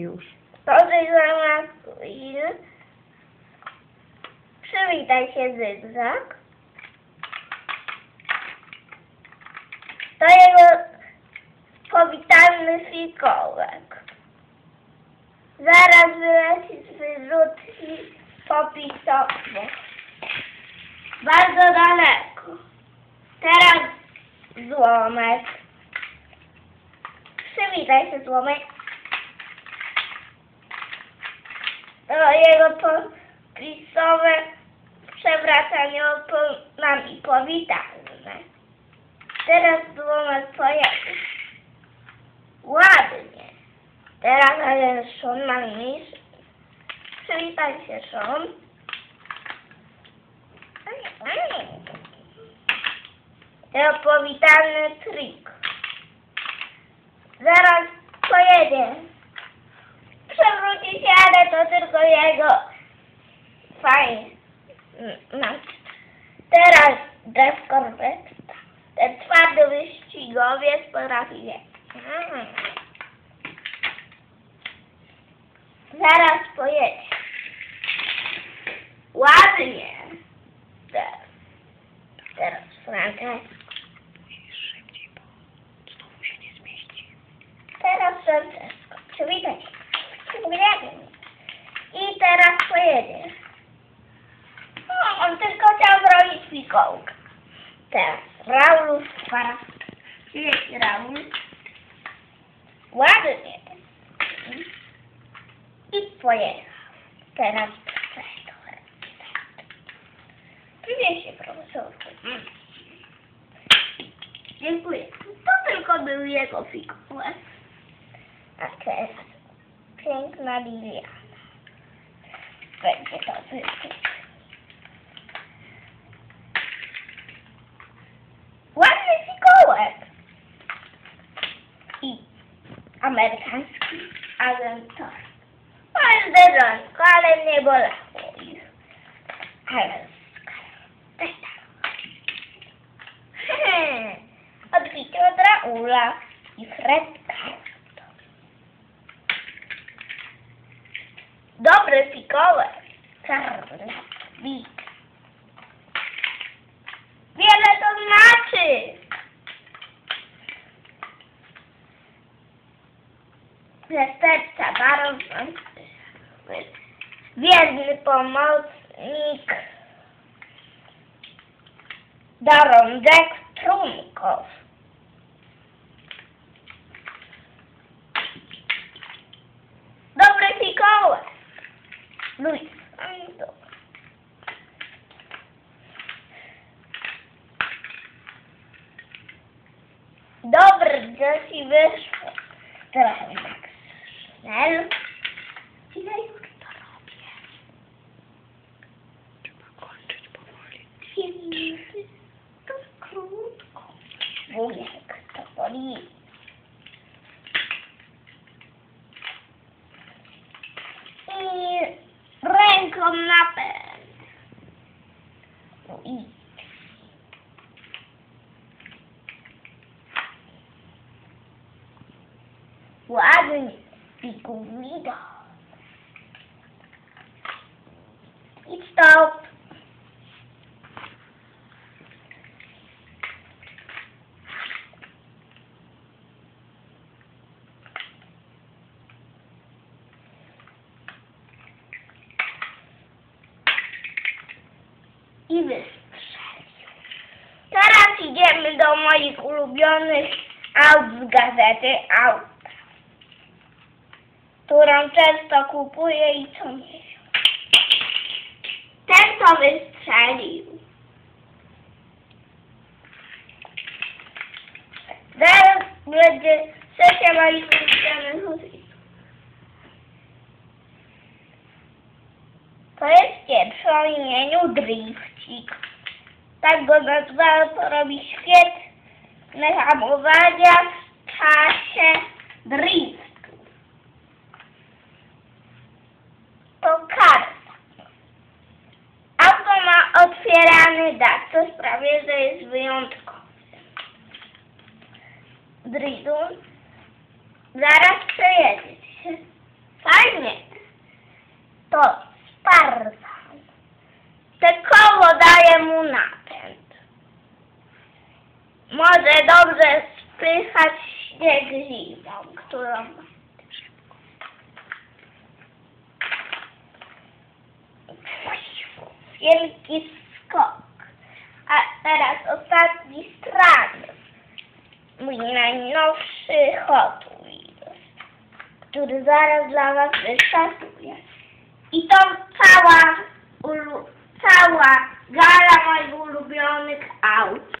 Już. Podejrzana Quill. Przywitaj się, Zygzak. To jego powitalny fikołek. Zaraz wyleci z wyrzutni popisowo. Bardzo daleko. Teraz złomek. Przywitaj się, złomek. To jego popisowe przewracanie oponami powitalne. Teraz złomek pojedzie. Ładnie. Teraz ale Szon ma mniejszy. Przywitaj się, Szon. To powitalny trik. Zaraz pojedzie. Przewróci się, ale to tylko jego. Fajnie. No. Teraz deskorwetta. Ten twardy wyścigowiec potrafi wie. Mm. Zaraz pojedzie. Ładnie. Teraz. Teraz Franka. Musisz szybciej, bo znowu się nie zmieści. Teraz Francesco. Przywitaj się. Przywitaj I teraz pojedzie. No, on tylko fikołkę. Teraz Raul para. Jest Raul. Ładnie. I pojechał. Teraz profesor. Przywieź się profesorku. Dziękuję. To tylko był jego fikołek. A teraz piękna Liliana. Będzie to wykup. amerykański, ale to bardzo ale nie bolesło. Ale też tak. Odbicił Draula i Fredka. Dobry fikołek, czarny bit. Wiele. Zastępca baron Wierny pomocnik Darądek Trunkow. Dobry fikołek. Luis. Dobry, że ci wyszło. Tak Schnell. Ile już to robię? Trzeba kończyć powoli. Dwie minuty. To krótko. Wujek to boli. I ręką na pęd. No i ładnie pikulido. I stop. I wystrzelił. Teraz idziemy do moich ulubionych aut z gazety Aut, którą często kupuję i co miesiąc. Ten, co wystrzelił. Zaraz będzie sesja moich ulubionych. To jest pierwszy o imieniu Drifcik. Tak go nazwałem, to robi świetne hamowania w czasie driftu. sprawie, że jest wyjątkowy. Bridun, zaraz przejedziesz. Fajnie. To Sparzan. Te koło daje mu napęd. Może dobrze spychać śnieg zimą, którą ma. Wielki skok. Teraz ostatni stran. Mój najnowszy Hot Wheels, który zaraz dla Was wystartuje. I to cała, cała gala moich ulubionych aut.